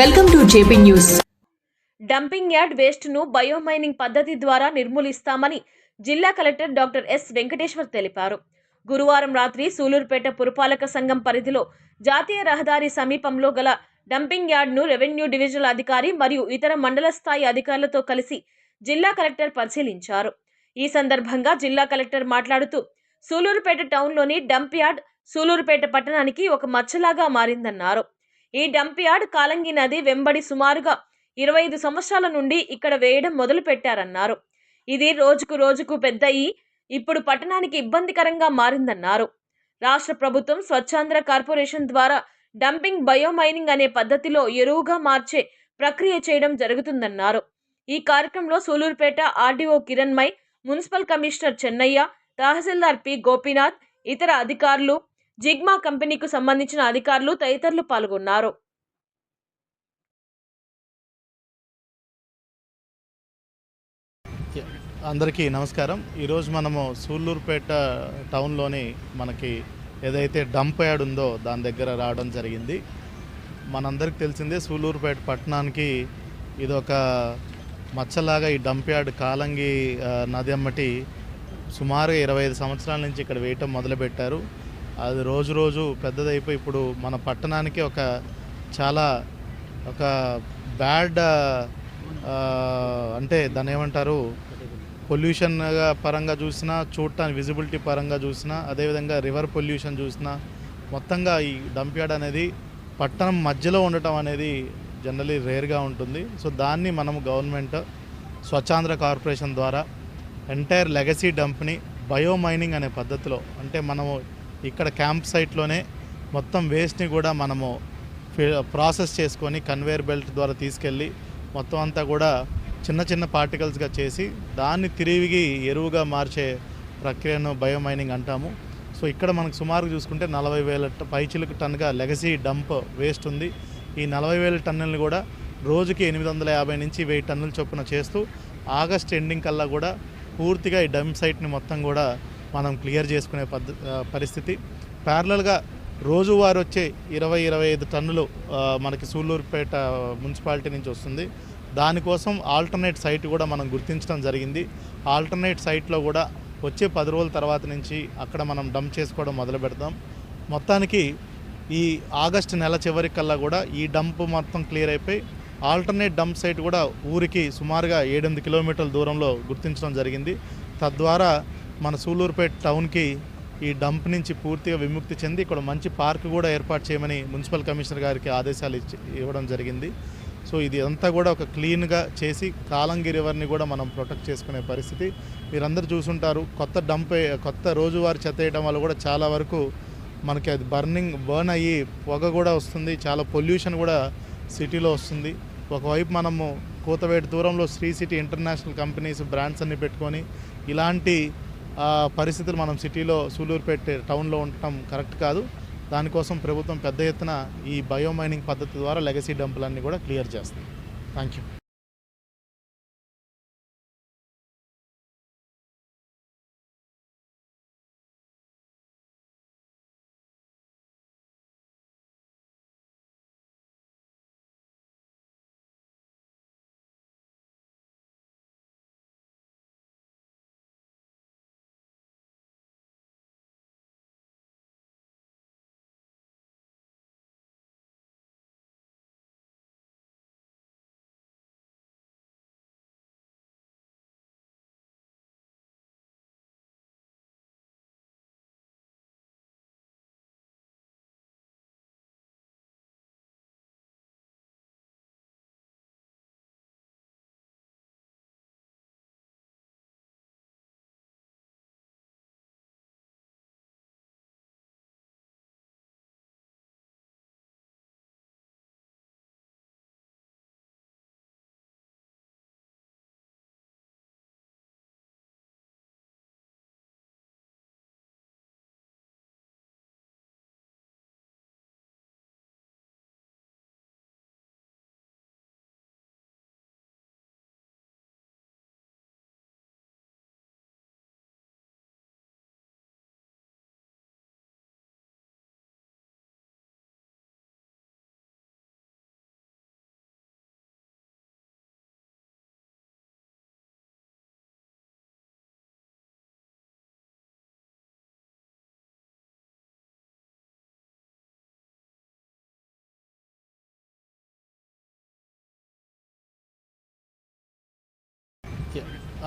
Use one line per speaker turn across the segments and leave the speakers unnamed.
Welcome to JP news
dumping yard వేస్ట్ను biomining పద్ధతి ద్వారా నిర్మూలిస్తామని జిల్లా కలెక్టర్ డాక్టర్ ఎస్ వెంకటేశ్వర్ తెలిపారు. గురువారం రాత్రి సూలూరుపేట పురపాలక సంఘం పరిధిలో జాతీయ రహదారి సమీపంలో గల డంపింగ్ యార్డ్ను రెవెన్యూ డివిజనల్ అధికారి మరియు ఇతర మండల స్థాయి అధికారులతో కలిసి జిల్లా కలెక్టర్ పరిశీలించారు. ఈ సందర్భంగా జిల్లా కలెక్టర్ మాట్లాడుతూ సూలూరుపేట టౌన్లోని డంప్ యార్డ్ సూలూరుపేట పట్టణానికి ఒక మచ్చలాగా మారిందన్నారు. ఈ డంప్ యార్డ్ కాలంగి నది వెంబడి సుమారుగా ఇరవై ఐదు సంవత్సరాల నుండి ఇక్కడ వేయడం మొదలు పెట్టారన్నారు ఇది రోజుకు రోజుకు పెద్దయి ఇప్పుడు పట్టణానికి ఇబ్బందికరంగా మారిందన్నారు. రాష్ట్ర ప్రభుత్వం స్వచ్ఛాంధ్ర కార్పొరేషన్ ద్వారా డంపింగ్ బయోమైనింగ్ అనే పద్ధతిలో ఎరువుగా మార్చే ప్రక్రియ చేయడం జరుగుతుందన్నారు. ఈ కార్యక్రమంలో Sullurpeta RDO Kiranmai municipal commissioner Chennaiah తహసీల్దార్ పి గోపీనాథ్ ఇతర అధికారులు జిగ్మా కంపెనీకి సంబంధించిన అధికారులు తదితరులు పాల్గొన్నారు.
అందరికీ నమస్కారం. ఈరోజు మనము సూళ్ళూరుపేట టౌన్లోని మనకి ఏదైతే డంప్ యార్డ్ ఉందో దాని దగ్గర రావడం జరిగింది. మనందరికి తెలిసిందే సూళ్ళూరుపేట పట్టణానికి ఇది ఒక మచ్చలాగా ఈ డంప్ యార్డ్ కాలంగి నది అమ్మటి సుమారుగా ఇరవై ఐదు సంవత్సరాల నుంచి ఇక్కడ వేయటం మొదలుపెట్టారు. అది రోజు రోజు పెద్దదైపోయి ఇప్పుడు మన పట్టణానికి ఒక చాలా ఒక బ్యాడ్ అంటే దాన్ని ఏమంటారు? పొల్యూషన్గా పరంగా చూసినా చూడటానికి విజిబిలిటీ పరంగా చూసినా అదేవిధంగా రివర్ పొల్యూషన్ చూసినా మొత్తంగా ఈ డంప్ యార్డ్ అనేది పట్టణం మధ్యలో ఉండటం అనేది జనరలీ రేర్గా ఉంటుంది. సో దాన్ని మనం గవర్నమెంట్ స్వచ్ఛాంధ్ర కార్పొరేషన్ ద్వారా ఎంటైర్ లెగసీ డంప్ని బయోమైనింగ్ అనే పద్ధతిలో అంటే మనము ఇక్కడ క్యాంప్ సైట్లోనే మొత్తం వేస్ట్ని కూడా మనము ప్రాసెస్ చేసుకొని కన్వేయర్ బెల్ట్ ద్వారా తీసుకెళ్ళి మొత్తం అంతా కూడా చిన్న చిన్న పార్టికల్స్గా చేసి దాన్ని తిరిగి ఎరువుగా మార్చే ప్రక్రియను బయోమైనింగ్ అంటాము. సో ఇక్కడ మనకు సుమారు చూసుకుంటే నలభై వేల పైచిలకు టన్నుగా లెగసీ డంప్ వేస్ట్ ఉంది. ఈ నలభై వేల టన్నులను కూడా రోజుకి ఎనిమిది వందల యాభై నుంచి వెయ్యి టన్నుల చొప్పున చేస్తూ ఆగస్ట్ ఎండింగ్ కల్లా కూడా పూర్తిగా ఈ డంప్ సైట్ని మొత్తం కూడా మనం క్లియర్ చేసుకునే పద్ధ పరిస్థితి. ప్యారలల్గా రోజువారు వచ్చే ఇరవై ఇరవై ఐదు టన్నులు మనకి సూళ్ళూరుపేట మున్సిపాలిటీ నుంచి వస్తుంది. దానికోసం ఆల్టర్నేట్ సైట్ కూడా మనం గుర్తించడం జరిగింది. ఆల్టర్నేట్ సైట్లో కూడా వచ్చే పది రోజుల తర్వాత నుంచి అక్కడ మనం డంప్ చేసుకోవడం మొదలు పెడతాం. మొత్తానికి ఈ ఆగస్టు నెల చివరికల్లా కూడా ఈ డంప్ మొత్తం క్లియర్ అయిపోయి ఆల్టర్నేట్ డంప్ సైట్ కూడా ఊరికి సుమారుగా ఏడెనిమిది కిలోమీటర్ల దూరంలో గుర్తించడం జరిగింది. తద్వారా మన సూలూరుపేట టౌన్కి ఈ డంప్ నుంచి పూర్తిగా విముక్తి చెంది ఇక్కడ మంచి పార్క్ కూడా ఏర్పాటు చేయమని మున్సిపల్ కమిషనర్ గారికి ఆదేశాలు ఇచ్చి ఇవ్వడం జరిగింది. సో ఇది అంతా కూడా ఒక క్లీన్గా చేసి కాలంగి రివర్ని కూడా మనం ప్రొటెక్ట్ చేసుకునే పరిస్థితి. మీరందరూ చూసుంటారు కొత్త డంప్ కొత్త రోజువారీ చెత్త వేయడం వల్ల కూడా చాలా వరకు మనకి అది బర్నింగ్ బర్న్ అయ్యి పొగ కూడా వస్తుంది చాలా పొల్యూషన్ కూడా సిటీలో వస్తుంది. ఒకవైపు మనము కూతవేటి దూరంలో Sri City international companies brands అన్ని పెట్టుకొని ఇలాంటి పరిస్థితులు మనం సిటీలో సూలూరుపేట టౌన్లో ఉండటం కరెక్ట్ కాదు. దానికోసం ప్రభుత్వం పెద్ద ఎత్తున ఈ బయోమైనింగ్ పద్ధతి ద్వారా లెగసీ డంపులన్నీ కూడా క్లియర్ చేస్తుంది. థ్యాంక్ యూ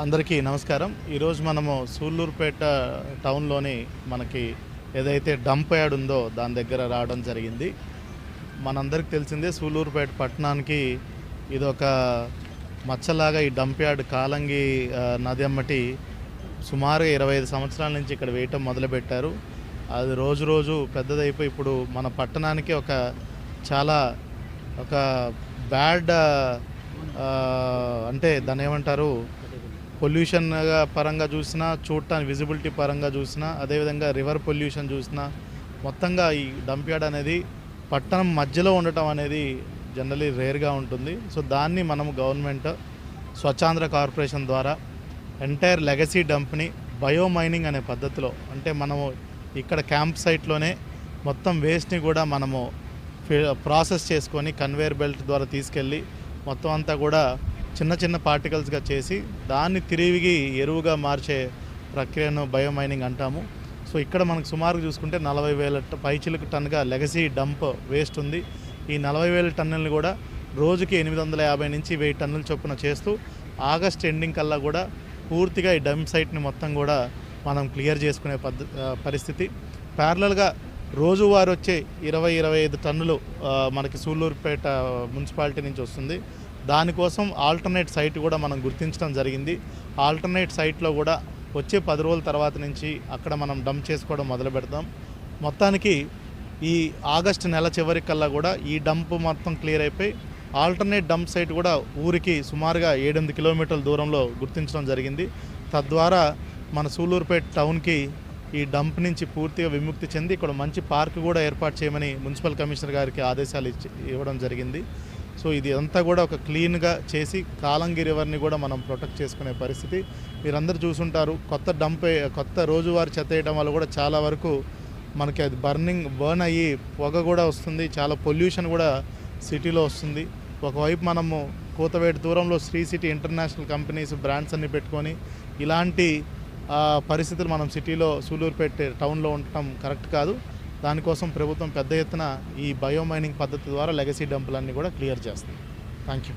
అందరికీ నమస్కారం. ఈరోజు మనము సూళ్ళూరుపేట టౌన్లోని మనకి ఏదైతే డంప్ యార్డ్ ఉందో దాని దగ్గర రావడం జరిగింది. మనందరికి తెలిసిందే సూళ్ళూరుపేట పట్టణానికి ఇదొక మచ్చలాగా ఈ డంప్ యార్డ్ కాలంగి నది అమ్మటి సుమారు ఇరవై ఐదు సంవత్సరాల నుంచి ఇక్కడ వేయటం మొదలుపెట్టారు. అది రోజు రోజు పెద్దదైపోయి ఇప్పుడు మన పట్టణానికి ఒక చాలా ఒక బ్యాడ్ అంటే దాన్ని ఏమంటారు పొల్యూషన్ పరంగా చూసినా చూడటానికి విజిబిలిటీ పరంగా చూసినా అదేవిధంగా రివర్ పొల్యూషన్ చూసినా మొత్తంగా ఈ డంప్ యార్డ్ అనేది పట్టణం మధ్యలో ఉండటం అనేది జనరలీ రేర్గా ఉంటుంది. సో దాన్ని మనము గవర్నమెంట్ స్వచ్ఛాంధ్ర కార్పొరేషన్ ద్వారా ఎంటైర్ లెగసీ డంప్ని బయో మైనింగ్ అనే పద్ధతిలో అంటే మనము ఇక్కడ క్యాంప్ సైట్లోనే మొత్తం వేస్ట్ని కూడా మనము ప్రాసెస్ చేసుకొని కన్వేయర్ బెల్ట్ ద్వారా తీసుకెళ్ళి మొత్తం అంతా కూడా చిన్న చిన్న పార్టికల్స్గా చేసి దాన్ని తిరిగి ఎరువుగా మార్చే ప్రక్రియను బయో మైనింగ్ అంటాము. సో ఇక్కడ మనకు సుమారు చూసుకుంటే నలభై వేల పైచిలకు టన్నుగా లెగసీ డంప్ వేస్ట్ ఉంది. ఈ నలభై వేల టన్నుల్ని కూడా రోజుకి ఎనిమిది వందల యాభై నుంచి వెయ్యి టన్నుల చొప్పున చేస్తూ ఆగస్ట్ ఎండింగ్ కల్లా కూడా పూర్తిగా ఈ డంప్ సైట్ని మొత్తం కూడా మనం క్లియర్ చేసుకునే పద్ధ పరిస్థితి. ప్యారలల్గా రోజువారు వచ్చే ఇరవై ఇరవై ఐదు టన్నులు మనకి సూళ్ళూరుపేట మున్సిపాలిటీ నుంచి వస్తుంది. దానికోసం ఆల్టర్నేట్ సైట్ కూడా మనం గుర్తించడం జరిగింది. ఆల్టర్నేట్ సైట్లో కూడా వచ్చే పది రోజుల తర్వాత నుంచి అక్కడ మనం డంప్ చేసుకోవడం మొదలు పెడతాం. మొత్తానికి ఈ ఆగస్టు నెల చివరికల్లా కూడా ఈ డంప్ మొత్తం క్లియర్ అయిపోయి ఆల్టర్నేట్ డంప్ సైట్ కూడా ఊరికి సుమారుగా ఏడెనిమిది కిలోమీటర్ల దూరంలో గుర్తించడం జరిగింది. తద్వారా మన సూళ్ళూరుపేట టౌన్కి ఈ డంప్ నుంచి పూర్తిగా విముక్తి చెంది ఇక్కడ మంచి పార్క్ కూడా ఏర్పాటు చేయమని మున్సిపల్ కమిషనర్ గారికి ఆదేశాలు ఇచ్చి ఇవ్వడం జరిగింది. సో ఇది అంతా కూడా ఒక క్లీన్గా చేసి కాలంగి రివర్ని కూడా మనం ప్రొటెక్ట్ చేసుకునే పరిస్థితి. మీరందరూ చూసుంటారు కొత్త డంప్ కొత్త రోజువారి చెత్త వేయడం వల్ల కూడా చాలా వరకు మనకి అది బర్నింగ్ బర్న్ అయ్యి పొగ కూడా వస్తుంది చాలా పొల్యూషన్ కూడా సిటీలో వస్తుంది. ఒకవైపు మనము కూతవేటి దూరంలో Sri City international companies brands అన్ని పెట్టుకొని ఇలాంటి పరిస్థితులు మనం సిటీలో సూలూరుపేట టౌన్లో ఉండటం కరెక్ట్ కాదు. దానికోసం ప్రభుత్వం పెద్ద ఎత్తున ఈ బయో మైనింగ్ పద్ధతి ద్వారా లెగసీ డంపులన్నీ కూడా క్లియర్ చేస్తుంది. Thank you